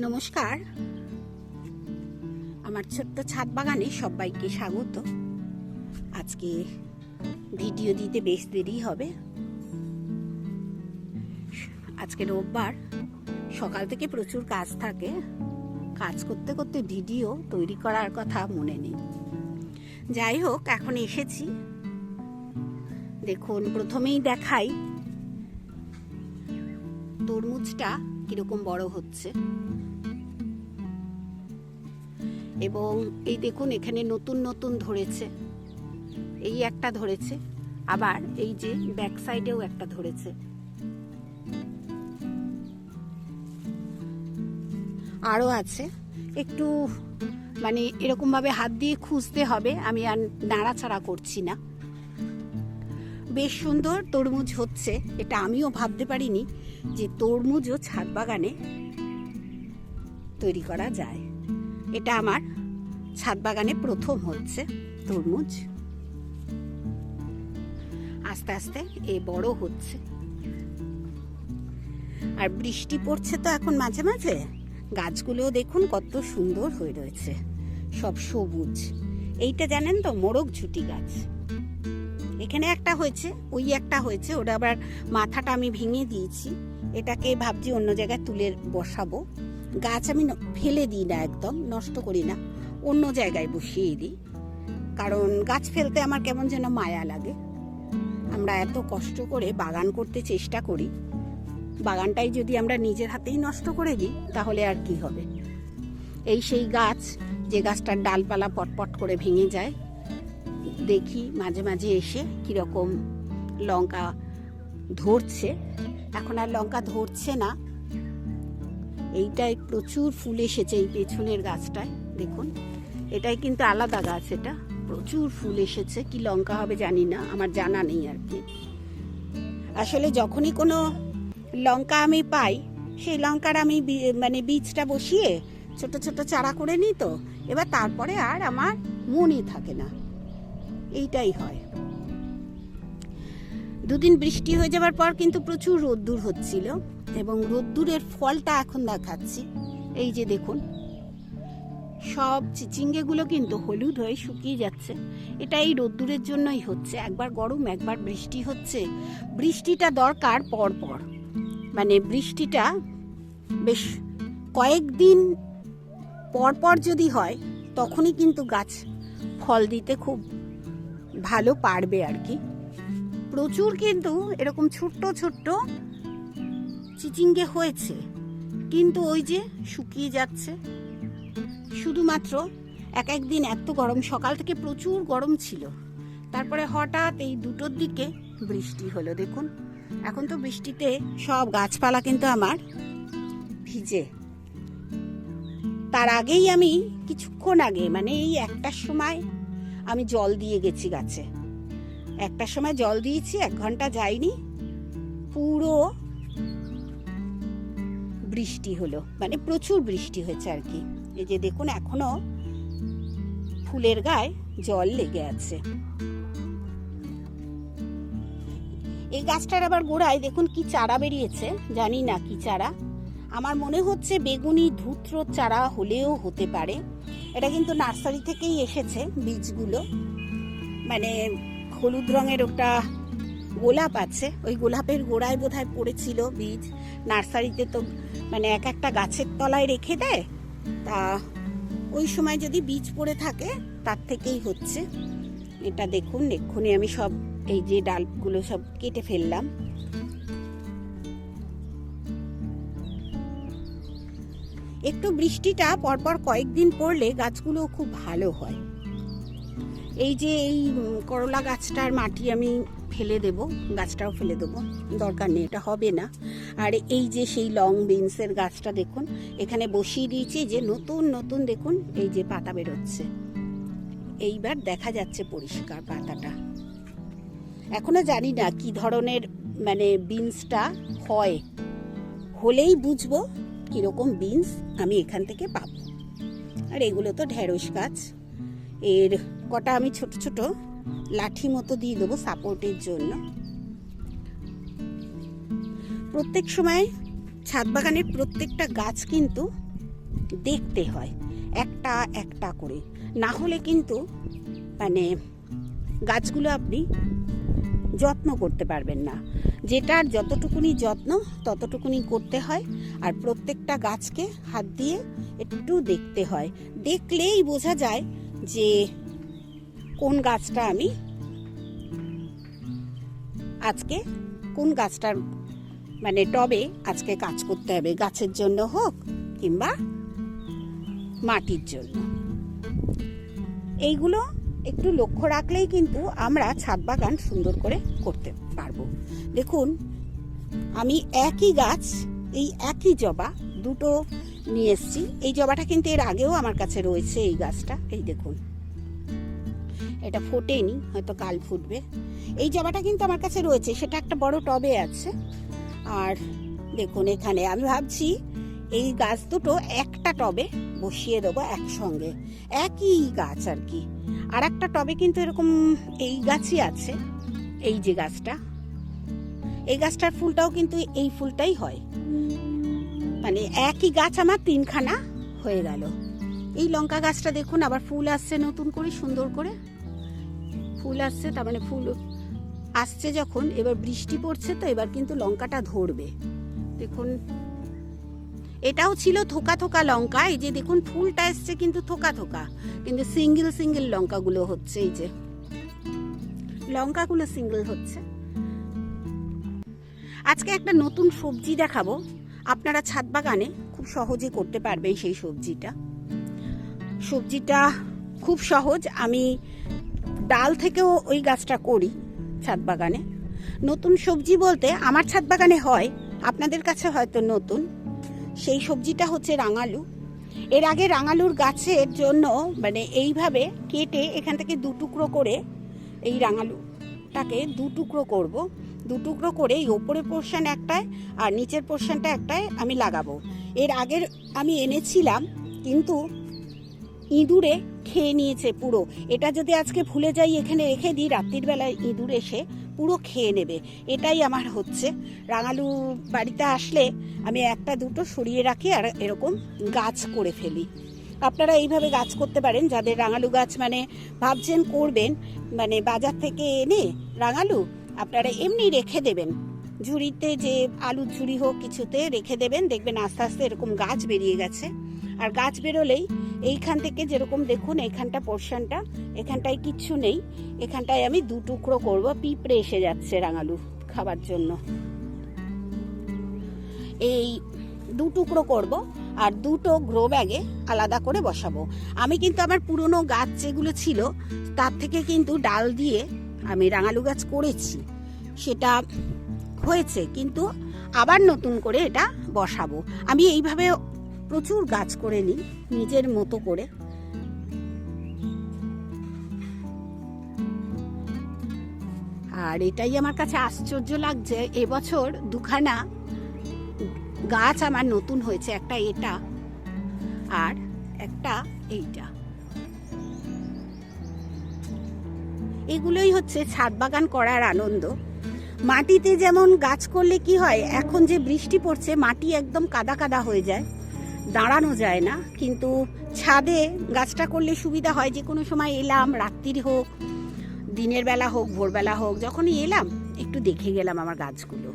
নমস্কার। আমার ছোট্ট ছাদ বাগানে সবাইকে স্বাগত। আজকে ভিডিও দিতে বেশ দেরি হবে। আজকে রোববার, সকাল থেকে প্রচুর কাজ থাকে। কাজ করতে করতে ভিডিও তৈরি করার কথা মনে নেই। যাই হোক, এখন এসেছি। দেখুন, প্রথমেই দেখাই তরমুজটা কীরকম বড় হচ্ছে। এবং এই দেখুন, এখানে নতুন নতুন ধরেছে। এই একটা ধরেছে, আবার এই যে ব্যাক সাইডেও একটা ধরেছে। আরও আছে। একটু মানে এরকমভাবে হাত দিয়ে খুঁজতে হবে, আমি আর নাড়াচাড়া করছি না। বেশ সুন্দর তরমুজ হচ্ছে, এটা আমিও ভাবতে পারিনি যে তরমুজও ছাদ বাগানে তৈরি করা যায়। এটা আমার ছাদ বাগানে প্রথম হচ্ছে তরমুজ। আস্তে আস্তে এ বড় হচ্ছে। আর বৃষ্টি পড়ছে তো এখন মাঝে মাঝে। গাছগুলোও দেখুন কত সুন্দর হয়ে রয়েছে, সব সবুজ। এইটা জানেন তো, মোরগ ঝুটি গাছ। এখানে একটা হয়েছে, ওই একটা হয়েছে, ওটা আবার মাথাটা আমি ভেঙে দিয়েছি। এটাকে ভাবছি অন্য জায়গায় তুলে বসাবো। গাছ আমি ফেলে দিই না একদম, নষ্ট করি না। অন্য জায়গায় বসিয়ে দিই। কারণ গাছ ফেলতে আমার কেমন যেন মায়া লাগে। আমরা এত কষ্ট করে বাগান করতে চেষ্টা করি। বাগানটাই যদি আমরা নিজের হাতেই নষ্ট করে দিই, তাহলে আর কি হবে? এই সেই গাছ, যে গাছটার ডালপালা পটপট করে ভেঙে যায়। দেখি মাঝে মাঝে এসে কীরকম লঙ্কা ধরছে। এখন আর লঙ্কা ধরছে না। এইটায় প্রচুর ফুল এসেছে এই পেছনের গাছটায়, দেখুন। এটাই কিন্তু আলাদা গাছ এটা। প্রচুর ফুল এসেছে, কি লঙ্কা হবে জানি না, আমার জানা নেই আর কি। আসলে যখনই কোনো লঙ্কা আমি পাই, সেই লঙ্কার আমি মানে বীজটা বসিয়ে ছোট ছোট চারা করে নিই তো, এবার তারপরে আর আমার মনই থাকে না। এইটাই হয়। দুদিন বৃষ্টি হয়ে যাবার পর কিন্তু প্রচুর রোদ্দুর হচ্ছিল। এবং রোদ্দুরের ফলটা এখন দেখাচ্ছি। এই যে দেখুন, সব চিচিঙ্গেগুলো কিন্তু হলুদ হয়ে শুকিয়ে যাচ্ছে। এটা এই রোদ্দুরের জন্যই হচ্ছে। একবার গরম, একবার বৃষ্টি হচ্ছে। বৃষ্টিটা দরকার পর পর মানে বৃষ্টিটা বেশ কয়েকদিন পর পর যদি হয়, তখনই কিন্তু গাছ ফল দিতে খুব ভালো পারবে আর কি। প্রচুর কিন্তু এরকম ছোট্ট ছোট্ট চিচিঙ্গে হয়েছে। কিন্তু ওই যে শুকিয়ে যাচ্ছে। শুধুমাত্র এক একদিন এত গরম, সকাল থেকে প্রচুর গরম ছিল। তারপরে হঠাৎ এই দুটোর দিকে বৃষ্টি হলো, দেখুন। এখন তো বৃষ্টিতে সব গাছপালা কিন্তু আমার ভিজে। তার আগেই আমি কিছুক্ষণ আগে মানে এই একটার সময় আমি জল দিয়ে গেছি গাছে। একটার সময় জল দিয়েছি, এক ঘণ্টা যায়নি। পুরো বৃষ্টি হলো। মানে প্রচুর বৃষ্টি হয়েছে আর কি। এই যে দেখুন, এখনও ফুলের গায়ে জল লেগে আছে। এই গাছটার আবার গোড়ায় দেখুন কি চারা বেরিয়েছে। জানি না কি চারা। আমার মনে হচ্ছে বেগুনি, ধূত্র চারা হলেও হতে পারে। এটা কিন্তু নার্সারি থেকেই এসেছে বীজগুলো। মানে হলুদ রঙের ওটা গোলাপ আছে, ওই গোলাপের গোড়ায় বোধ হয় পড়েছিল বীজ। নার্সারিতে তো মানে এক একটা গাছের তলায় রেখে দেয়। তা ওই সময় যদি বীজ পড়ে থাকে, তার থেকেই হচ্ছে। এটা দেখুন, এক্ষুনি আমি সব এই যে ডালগুলো সব কেটে ফেললাম। একটু বৃষ্টিটা পরপর কয়েকদিন পড়লে গাছগুলো খুব ভালো হয়। এই যে এই করলা গাছটার মাটি আমি ফেলে দেব, গাছটাও ফেলে দেবো, দরকার নেই, এটা হবে না। আর এই যে সেই লং বিনসের গাছটা দেখুন, এখানে বসিয়ে দিয়েছি যে নতুন নতুন দেখুন, এই যে পাতা বেরোচ্ছে। এইবার দেখা যাচ্ছে পরিষ্কার পাতাটা। এখনও জানি না কি ধরনের মানে বিনসটা হয়। হলেই বুঝব কীরকম বিনস আমি এখান থেকে পাব। আর এগুলো তো ঢেঁড়স গাছ। এর কটা আমি ছোট ছোট লাঠি মতো দিয়ে দেবো সাপোর্টের জন্য। প্রত্যেক সময় ছাদ বাগানের প্রত্যেকটা গাছ কিন্তু দেখতে হয়, একটা একটা করে। না হলে কিন্তু মানে গাছগুলো আপনি যত্ন করতে পারবেন না। যেটার যতটুকুনি যত্ন, ততটুকুনি করতে হয় আর প্রত্যেকটা গাছকে হাত দিয়ে একটু দেখতে হয়। দেখলেই বোঝা যায় যে কোন গাছটা আমি? আজকে কোন গাছটার মানে টবে আজকে কাজ করতে হবে? গাছের জন্য হোক কিংবা মাটির জন্য। এইগুলো একটু লক্ষ্য রাখলেই কিন্তু আমরা ছাদ বাগান সুন্দর করে করতে পারব। দেখুন, আমি একই গাছ, এই একই জবা দুটো নিয়ে এসছি। এই জবাটা কিন্তু এর আগেও আমার কাছে রয়েছে এই গাছটা। এই দেখুন। এটা ফোটেনি, হয়তো কাল ফুটবে। এই জবাটা কিন্তু আমার কাছে রয়েছে, সেটা একটা বড় টবে আছে। আর দেখুন এখানে, আমি ভাবছি এই গাছ দুটো একটা টবে বসিয়ে দেবো একসঙ্গে। একই গাছ আর কি। আর একটা টবে কিন্তু এরকম এই গাছই আছে, এই যে গাছটা। এই গাছটার ফুলটাও কিন্তু এই ফুলটাই হয়। মানে একই গাছ আমার তিনখানা হয়ে গেল। এই লঙ্কা গাছটা দেখুন, আবার ফুল আসছে নতুন করে, সুন্দর করে। ফুল আসছে, তার মানে ফুল আসছে যখন, এবার বৃষ্টি পড়ছে তো, এবার কিন্তু লঙ্কাটা ধরবে। দেখুন, এটাও ছিল থোকা থোকা লঙ্কা, এই যে দেখুন, ফুলটা এসছে কিন্তু থোকা থোকা, কিন্তু সিঙ্গেল সিঙ্গেল লঙ্কাগুলো হচ্ছে, এই যে। লঙ্কাগুলো সিঙ্গেল হচ্ছে। আজকে একটা নতুন সবজি দেখাবো। আপনারা ছাদ বাগানে খুব সহজে করতে পারবেন সেই সবজিটা। সবজিটা খুব সহজ, আমি ডাল থেকেও ওই গাছটা করি ছাদ বাগানে। নতুন সবজি বলতে আমার ছাদ বাগানে হয়, আপনাদের কাছে হয়তো নতুন। সেই সবজিটা হচ্ছে রাঙালু। এর আগে রাঙালুর গাছের জন্য মানে এইভাবে কেটে এখান থেকে দু টুকরো করে এই রাঙালুটাকে দু টুকরো করব। দু টুকরো করে এই ওপরের পোর্শন একটায় আর নিচের পোর্শনটা একটায় আমি লাগাবো। এর আগের আমি এনেছিলাম, কিন্তু ইঁদুরে খেয়ে নিয়েছে পুরো। এটা যদি আজকে ভুলে যাই, এখানে রেখে দিই, রাত্রির বেলায় ইঁদুর এসে পুরো খেয়ে নেবে। এটাই আমার হচ্ছে। রাঙালু বাড়িতে আসলে আমি একটা দুটো সরিয়ে রাখি আর এরকম গাছ করে ফেলি। আপনারা এইভাবে গাছ করতে পারেন, যাদের রাঙালু গাছ মানে ভাবছেন করবেন মানে বাজার থেকে এনে রাঙালু, আপনারা এমনি রেখে দেবেন। ঝুড়িতে যে আলুর ঝুড়ি হোক কিছুতে রেখে দেবেন, দেখবেন আস্তে আস্তে এরকম গাছ বেরিয়ে গেছে। আর গাছ বেরোলেই এইখান থেকে যেরকম দেখুন এখানটা পোর্শনটা এখানটায় কিচ্ছু নেই, এখানটায় আমি দু টুকরো করব। পিঁপড়ে এসে যাচ্ছে রাঙালু খাবার জন্য। এই দু টুকরো করব আর দুটো গ্রো ব্যাগে আলাদা করে বসাবো। আমি কিন্তু আমার পুরনো গাছ যেগুলো ছিল, তার থেকে কিন্তু ডাল দিয়ে আমি রাঙালু গাছ করেছি। সেটা হয়েছে, কিন্তু আবার নতুন করে এটা বসাবো। আমি এইভাবে প্রচুর গাছ করে নিই, নিজের মতো করে। আর এটাই আমার কাছে আশ্চর্য লাগছে, এবছর দুখানা গাছ আমার নতুন হয়েছে, একটা এটা আর একটা এইটা। এগুলোই হচ্ছে ছাদ বাগান করার আনন্দ। মাটিতে যেমন গাছ করলে কি হয়, এখন যে বৃষ্টি পড়ছে, মাটি একদম কাদা কাদা হয়ে যায়। দাঁড়ানো যায় না, কিন্তু ছাদে গাছটা করলে সুবিধা হয় যে কোনো সময় এলাম, রাত্রির হোক, দিনের বেলা হোক, ভোরবেলা হোক, যখনই এলাম, একটু দেখে গেলাম আমার গাছগুলো।